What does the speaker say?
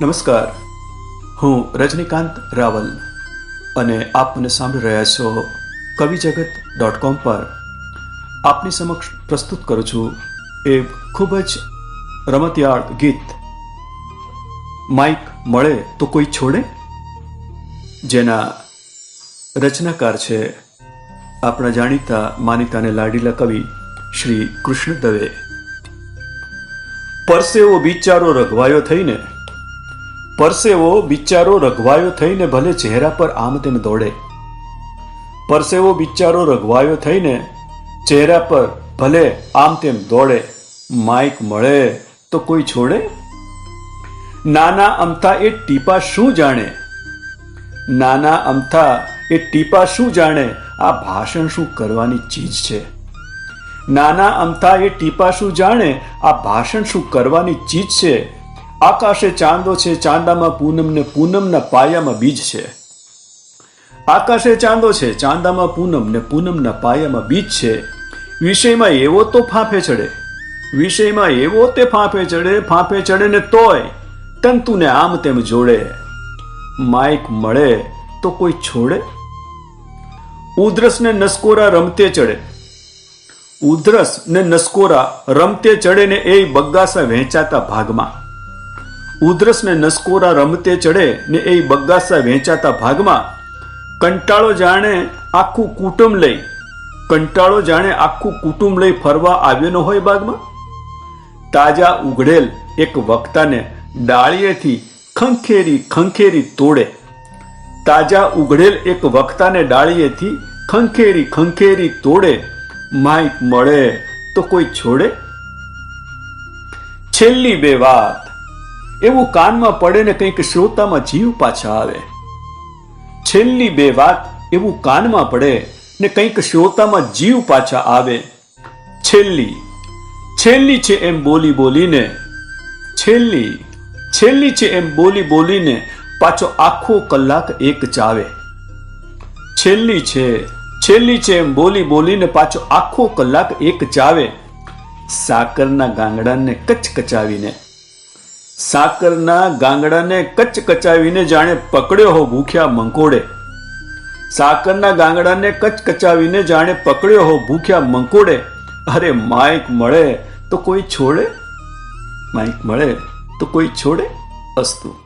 નમસ્કાર. હું રજનીકાંત રાવલ અને આપ મને સાંભળી રહ્યા છો કવિ જગત ડોટ કોમ પર. આપની સમક્ષ પ્રસ્તુત કરું છું એ ખૂબ જ રમતિયાળ ગીત. માઇક મળે તો કોઈ છોડે? જેના રચનાકાર છે આપણા જાણીતા માનીતા અને લાડીલા કવિ શ્રી કૃષ્ણ દવે. પરસેવો બિચારો રઘવાયો થઈને પરસેવો બિચારો રઘવાયો થઈને ભલે ચહેરા પર આમ તેમ દોડે. પરસેવો બિચારો રઘવાયો થઈને ચહેરા પર ભલે આમ તેમ દોડે. માઇક મળે તો કોઈ છોડે? નાના અમથા એ ટીપા શું જાણે? નાના અમથા એ ટીપા શું જાણે? આ ભાષણ શું કરવાની ચીજ છે? નાના અમથા એ ટીપા શું જાણે? આ ભાષણ શું કરવાની ચીજ છે? આકાશે ચાંદો છે, ચાંદામાં પૂનમ ને પૂનમના પાયામાં બીજ છે. આકાશે ચાંદો છે, ચાંદામાં પૂનમ ને પૂનમના પાયામાં બીજ છે. વિષયમાં એવો તો ફાંફે ચડે. વિષયમાં એવો તે ફાંફે ચડે ફાંફે ચડે ને તોય તંતુને આમ તેમ જોડે. માઇક મળે તો કોઈ છોડે? ઉધરસને નસકોરા રમતે ચડે. ઉધરસ ને નસકોરા રમતે ચડે ને એ બગાસા વહેંચાતા ભાગમાં. ઉધરસ ને નસકોરા રમતે ચડે ને એ બગાસા વહેંચાતા ભાગમાં કંટાળો જાણે આખું કુટુંબ લઈ, કંટાળો જાણે આખું કુટુંબ લઈ ફરવા આવ્યો ન હોય બાગમાં? તાજા ઉઘડેલ એક વક્તાને ડાળીએથી ખંખેરી ખંખેરી તોડે. તાજા ઉઘડેલ એક વક્તાને ડાળીએથી ખંખેરી ખંખેરી તોડે. માઇક મળે તો કોઈ છોડે? છેલ્લી બે વાત. એવું કાનમાં પડે ને કંઈક શ્રોતામાં જીવ પાછા આવે. છેલ્લી બે વાત એવું કાનમાં પડે ને કંઈક શ્રોતામાં જીવ પાછા આવે. છેલ્લી. છેલ્લી છે એમ બોલી બોલીને. છેલ્લી. છેલ્લી છે એમ બોલી બોલીને પાછો આખો કલાક એક ચાવે. છેલ્લી છે. છેલ્લી છે એમ બોલી બોલીને પાછો આખો કલાક એક ચાવે. સાકરના ગાંગડાને કચ કચાવીને સાકરના ગાંગડાને કચ કચાવીને જાણે પકડ્યો હો ભૂખ્યા મંકોડે. સાકરના ગાંગડાને કચ કચાવીને જાણે પકડ્યો હો ભૂખ્યા મંકોડે. અરે માઇક મળે તો કોઈ છોડે? માઇક મળે તો કોઈ છોડે અસ્તુ.